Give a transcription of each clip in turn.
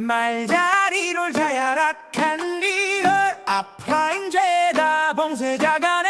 말다리를 자야락한 리얼 앞라인 죄다 봉쇄자간에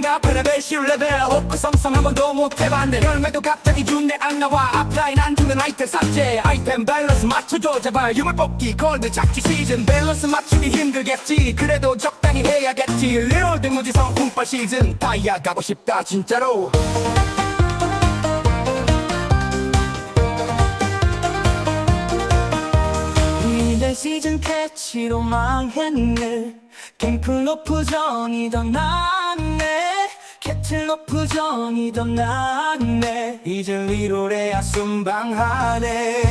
레벨 10 레벨. 없고 성성 한 번도 못 해봤네. 열매도 갑자기 준내 안 나와. 앞라인 안 주는 아이템 삭제. 아이템 밸런스 맞춰줘. 제발 유물 뽑기 골드 작지 시즌. 밸런스 맞추기 힘들겠지. 그래도 적당히 해야겠지. 리얼 등무지성 운빨 시즌. 다이아 가고 싶다 진짜로 이제 시즌 패치로 망했네. 갱플로프 전이 더 낫네. 캐틀로프 전이 더 낫네. 이제 리롤해야 순방하네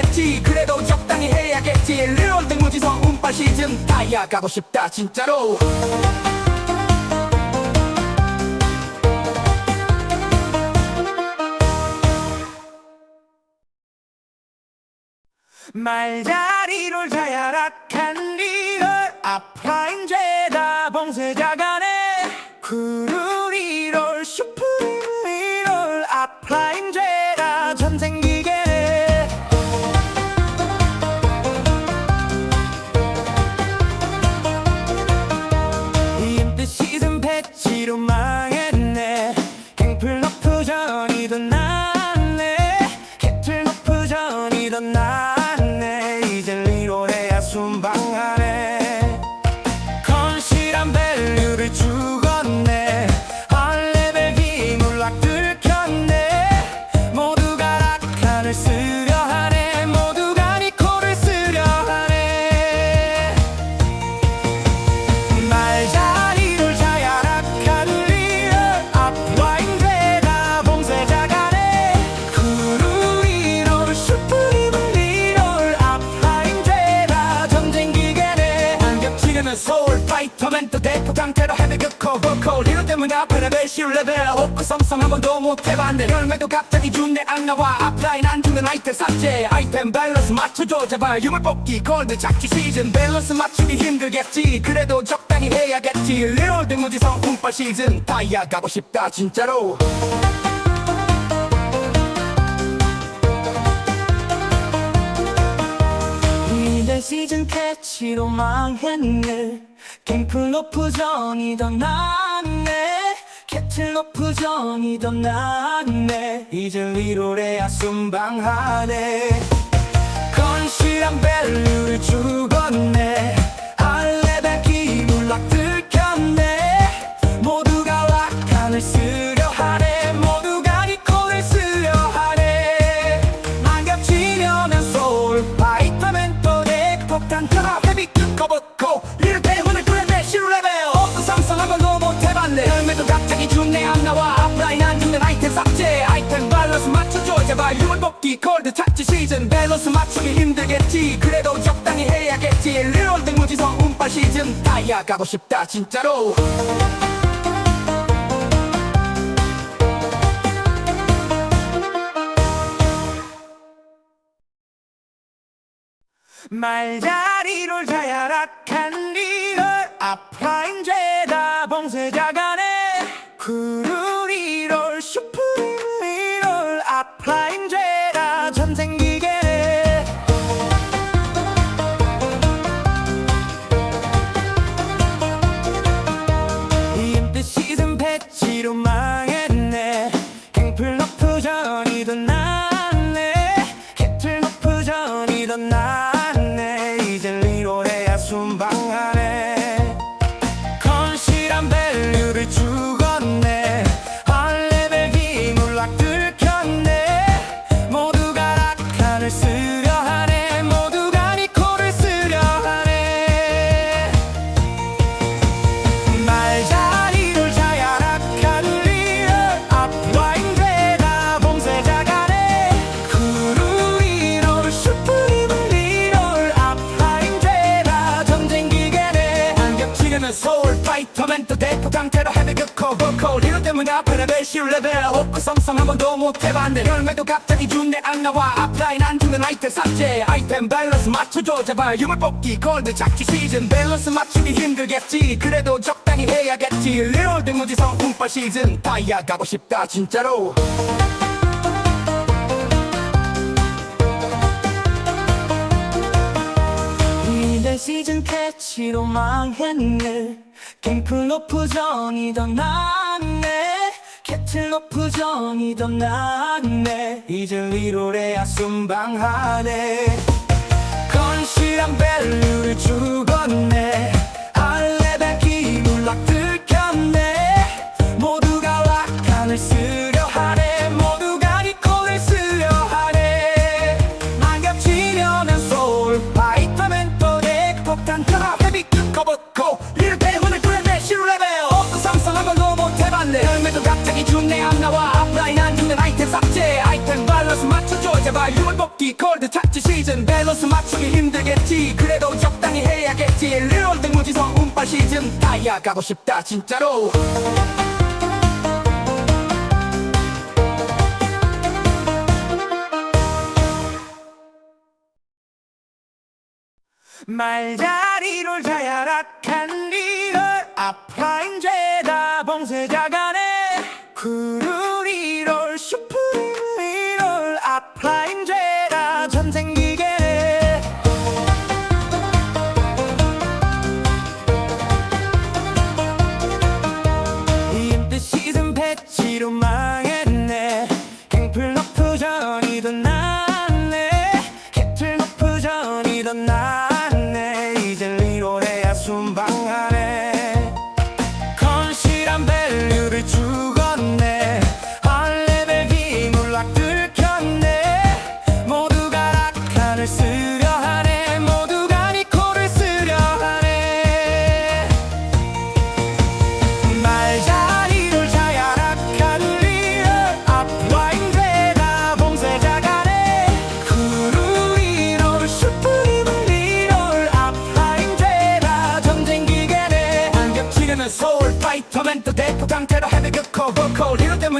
힘들겠지. 그래도 적당히 해야겠지. 리얼 등무지성 운빨 시즌 다이아 가고 싶다 진짜로. 말다리를 자야락한 리얼 앞라인 죄다 봉쇄자간에 구루 전이 안겹치려는 소울 파이터맨 또 대포 강태로 극코 보컬 이럴 때문 앞에 레벨 10 레벨 없고 성성 한 번도 못 해봤네. 열매도 갑자기 준내 안 나와. 앞라인 안 주는 아이템 삭제. 아이템 밸런스 맞춰줘 제발. 유물 뽑기 골드 작지 시즌. 밸런스 맞추기 힘들겠지. 그래도 적당히 해야겠지. 리얼 등무지성 운빨 시즌. 다이아 가고 싶다 진짜로 시즌 패치로 망했네. 갱플로프 전이 더 낫네. 캐틀로프 전이 더 낫네. 이제 리롤해야 순방하네. 건실한 밸류를 죽었네 제발 유물 뽑기 골드 찾지 시즌. 밸런스 맞추기 힘들겠지. 그래도 적당히 해야겠지. 리얼 등무지성 운빨 시즌. 다이아 가고 싶다 진짜로. 말다리를 자야락한 리얼 아프라인 죄다 봉쇄자간에 구르 또 대포 강태로 헤드 긋고 보컬. 이럴 때문 앞에는 배시 레벨. 없고 성성 한 번도 못 해봤네. 열매도 갑자기 준내 안 나와. 앞라인 안 주는 아이템 삭제 아이템 밸런스 맞춰줘 제발. 유물 뽑기 골드 잡기 시즌. 밸런스 맞추기 힘들겠지. 그래도 적당히 해야겠지. 리얼 등무지성 운빨 시즌. 다이아 가고 싶다 진짜로 이달 시즌 캐치로 망했네. 갱플로프 전이 더 낫네. 캐틀로프 전이 더 낫네. 이제 리롤해야 순방하네. 건실한 밸류를 죽었네. 할레벨 기물락 들 밸런스 맞추기 힘들겠지. 그래도 적당히 해야겠지. 리얼 등무지성 운빨 시즌 다이아 가고 싶다 진짜로. 말다리를 자야락한 리얼 앞라인 죄다 봉쇄자간에 구루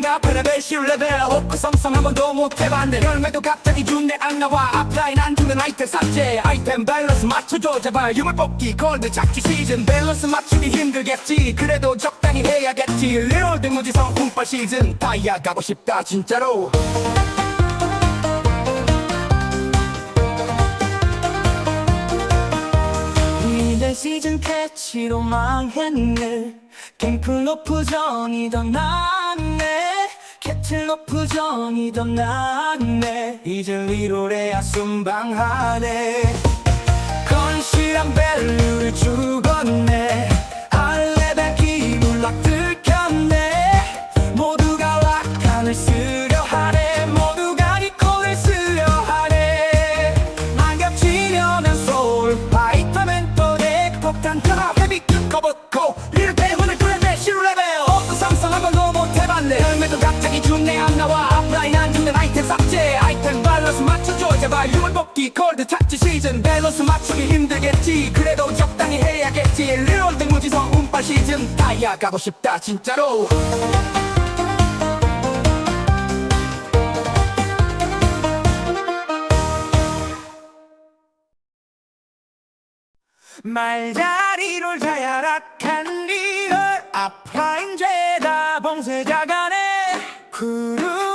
보컬 이럴 때문 앞에는 배시 레벨 없고 성성 한 번도 못 해봤네. 열매도 갑자기 준내 안 나와. 앞라인 안 주는 아이템 삭제 아이템 밸런스 맞춰줘. 제발 유물 뽑기 골드 잡기 시즌. 밸런스 맞추기 힘들겠지. 그래도 적당히 해야겠지. 리얼 등무지성 운빨 시즌. 다이아 가고 싶다 진짜로 시즌 캐치로 망했네. 갱플로프 전이 더 낫네. 캐틀로프 전이 더 낫네. 이제 리롤해야 순방하네. 건실한 밸류를 죽었네 제발 유물 뽑기 골드 찾지 시즌. 밸런스 맞추기 힘들겠지. 그래도 적당히 해야겠지. 리얼 등무지성 운빨 시즌. 다이아 가고 싶다 진짜로. 말다리를 자야락한 리얼 앞라인 죄다 봉쇄자 간에 구르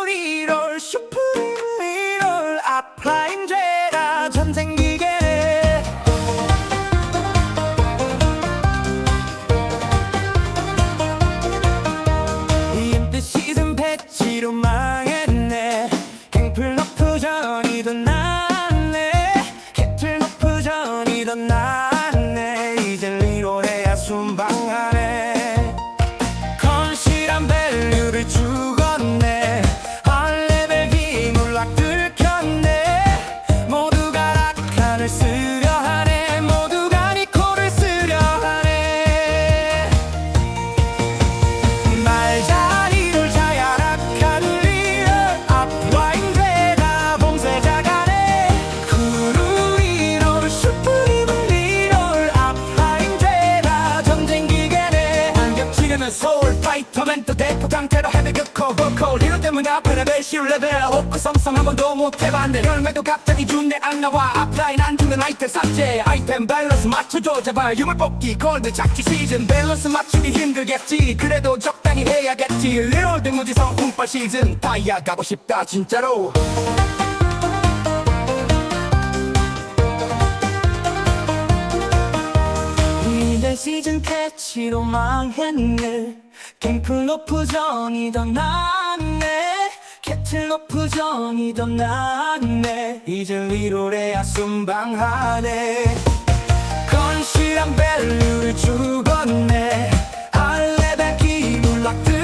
헤비 극코 보컬 리롤 때문에 앞에 레벨 실 레벨 호크 성성 한 번도 못 해봤네 열매도 갑자기 준내 안 나와. 앞라인 안 주는 아이템 삭제 아이템 밸런스 맞춰줘 제발. 유물 뽑기 골드 잡기 시즌. 밸런스 맞추기 힘들겠지. 그래도 적당히 해야겠지. 리롤 등 우지성 운빨 시즌. 다이아 가고 싶다 진짜로 시즌 패치로 망했네. 갱플로프 전이 더 낫네. 캐틀로프 전이 더 낫네. 이제 리롤해야 순방하네. 건실한 밸류를 죽었네. 할레벨 기물락 들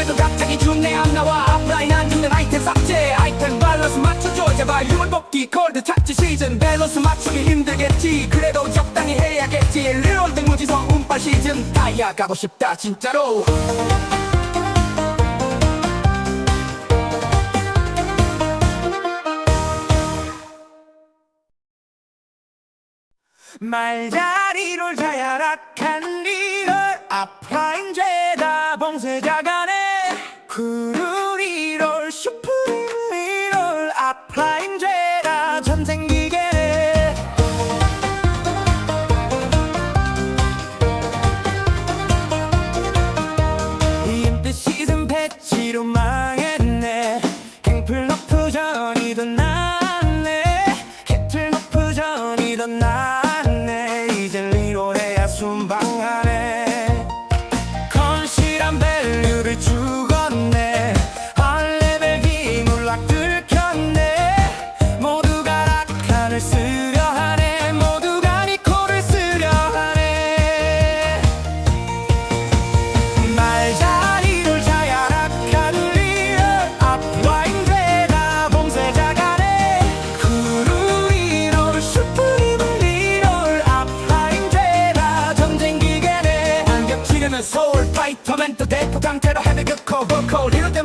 열매도 갑자기 준내 안 나와. 앞라인 안 주는 아이템 삭제. 아이템 밸런스 맞춰줘 제발. 유물 뽑기 골드 찾지 시즌. 밸런스 맞추기 힘들겠지. 그래도 적당히 해야겠지. 리롤 등 무지성 운빨 시즌. 다이아 가고 싶다 진짜로. 말다리를 자야락한 리얼. 앞라인 죄다 봉쇄자 간에 구르리롤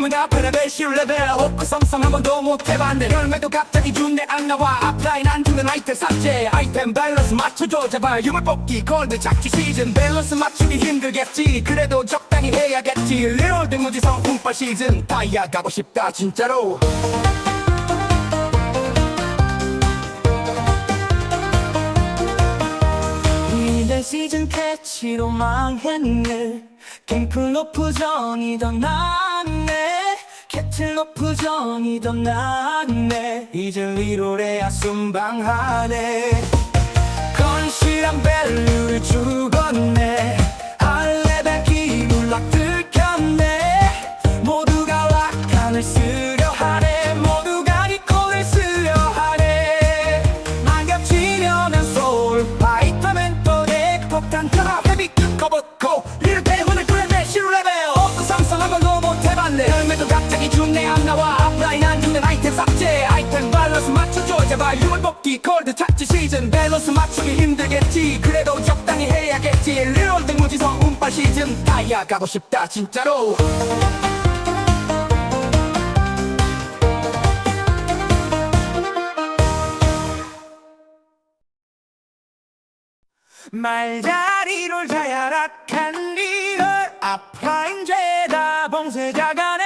리롤 때문에 앞에 레벨 호크 성성 한 번도 못 해봤네 열매도 갑자기 준내 안 나와. 앞라인 안 주는 아이템 삭제 아이템 밸런스 맞춰줘. 제발 유물 뽑기 골드 잡기 시즌. 밸런스 맞추기 힘들겠지. 그래도 적당히 해야겠지. 리롤 등 무지성 운빨 시즌. 다이아 가고 싶다 진짜로. 시즌 패치로 망했네. 갱플로프 전이 더 낫네 캐틀로프 전이 더 낫네. 이제 리롤해야 순방하네. 건실한 밸류를 죽었네. 할레벨 기물락 들 밸런스 맞춰줘. 제발 유물 뽑기 골드 찾지 시즌. 밸런스 맞추기 힘들겠지. 그래도 적당히 해야겠지. 리롤 등 무지성 운빨 시즌. 다이아 가고 싶다 진짜로. 말다리를 자야락한 리얼. 아프라인 죄다 봉쇄자간에.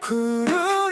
구르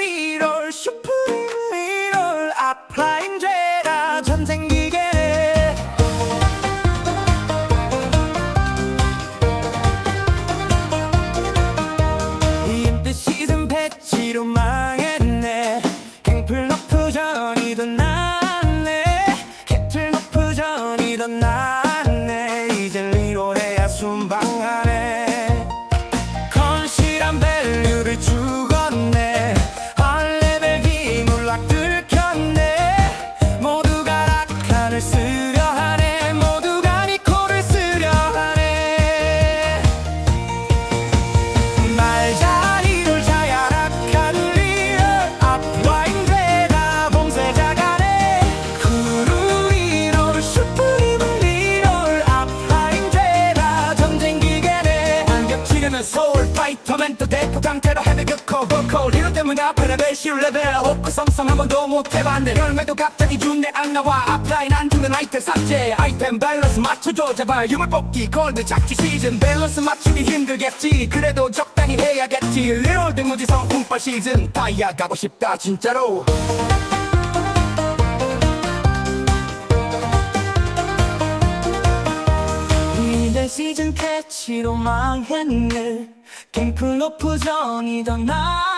보컬 이럴 때문 앞에 레벨 10레벨 호크 성성 한 번도 못 해봤네. 열매도 갑자기 준내 안 나와. 앞라인 안 주는 아이템 삭제 아이템 밸런스 맞춰줘. 제발 유물 뽑기 골드 잡기 시즌. 밸런스 맞추기 힘들겠지. 그래도 적당히 해야겠지. 리얼 등무지성 운빨 시즌. 다이아 가고 싶다 진짜로. 시즌 캐치로 망했네. 전이 더 낫네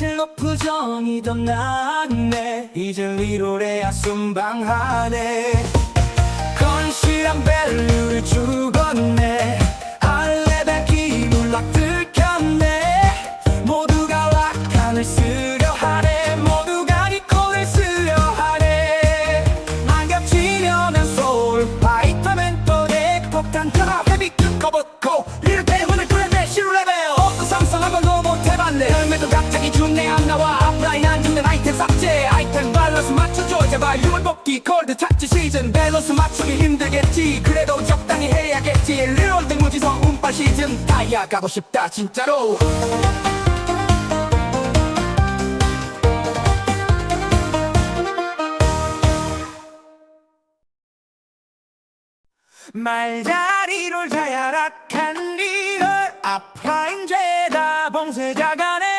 캐틀로프 전이 더 낫네. 이제 리롤해야 순방하네. 건실한 밸류를 죽었네 콜드 찾지 시즌 밸런스 맞추기 힘들겠지. 그래도 적당히 해야겠지. 리얼 등무지성 운빨 시즌 다이아 가고 싶다 진짜로. 말다리를 자야락한 리얼 앞라인 죄다 봉쇄자간에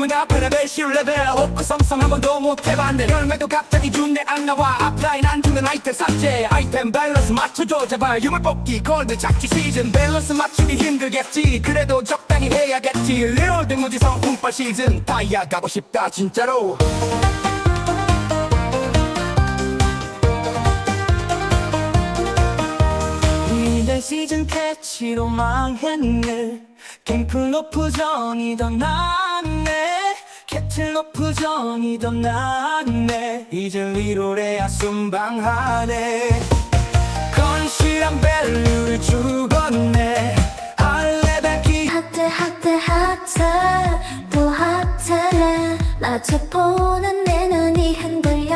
문 앞에 레벨 10레벨 호크 성성 한 번도 못 해봤네 열매도 갑자기 준내 안 나와. 앞라인 안 주는 아이템 삭제. 아이템 밸런스 맞춰줘. 제발 유물 뽑기 골드 잡기 시즌. 밸런스 맞추기 힘들겠지. 그래도 적당히 해야겠지. 리얼 등무지성 운빨 시즌. 다이아 가고 싶다 진짜로. 시즌 캐치로 망했네. 전이 더 낫네 캐틀로 표정이 더 낫네 이제 위로래야 순방하네. 건실한 밸류를 죽었네. 할레베기 핫해 핫해 핫해 또 핫해 나 쳐보는 내 눈이 흔들려.